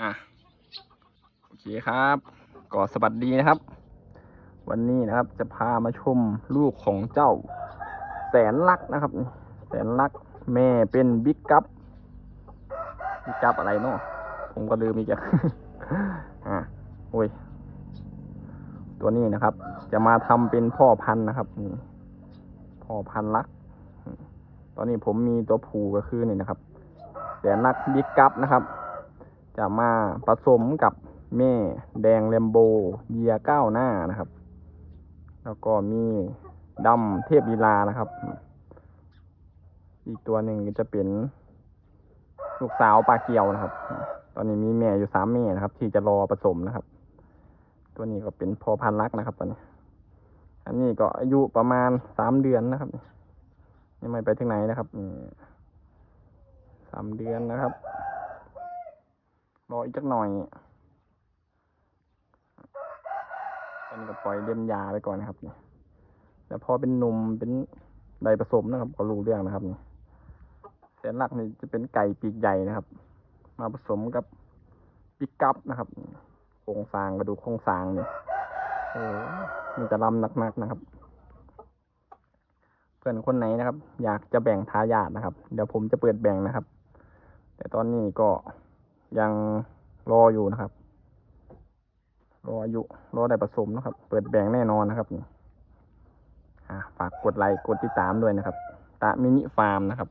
อะโอเคครับก็สวัสดีนะครับ วันนี้นะครับจะพามาชมลูกของเจ้า แสนลักนะครับนี่แสนลักแม่เป็นบิ๊กกัปบิ๊กกัปอะไรเนาะผมก็ลืมอีกอะอะโอ้ยตัวนี้นะครับ จะมาทำเป็นพ่อพันธุ์นะครับนี่พ่อพันธุ์ลัก ตอนนี้ผมมีตัวผูก็คือนี่นะครับแสนลักบิ๊กกัปนะครับ จะมาผสมกับแม่แดงแลมโบเยียก้าวหน้านะครับ แล้วก็มีดำเทพลีลานะครับ อีกตัวหนึ่งก็จะเป็นลูกสาวปลาเกียวนะครับ ตอนนี้มีแม่อยู่สามแม่นะครับ ที่จะรอผสมนะครับ ตัวนี้ก็เป็นพอพันธุ์รักนะครับ ตอนนี้ อันนี้ก็อายุประมาณสามเดือนนะครับ ยังไม่ไปถึงไหนนะครับสามเดือนนะครับ รออีกจักหน่อยตอนนี้ก็ปล่อยเลี้ยมยาไปก่อนนะครับนี่แล้วพอเป็นหนุ่มเป็นใดผสมนะครับก็รู้เรื่องนะครับนี่แสนหลักนี่จะเป็นไก่ปีกใหญ่นะครับ มาผสมกับปิกกัปนะครับโครงสร้างกระดูกโครงสร้างเนี่โอ้มีแต่ลำหนักๆนะครับ เพื่อนคนไหนนะครับ อยากจะแบ่งทายาทนะครับ เดี๋ยวผมจะเปิดแบ่งนะครับ แต่ตอนนี้ก็ ยังรออยู่นะครับ รออายุรอได้ผสมนะครับ เปิดแบ่งแน่นอนนะครับนี่ฝากกดไลค์กดติดตามด้วยนะครับ ตะมินิฟาร์มนะครับ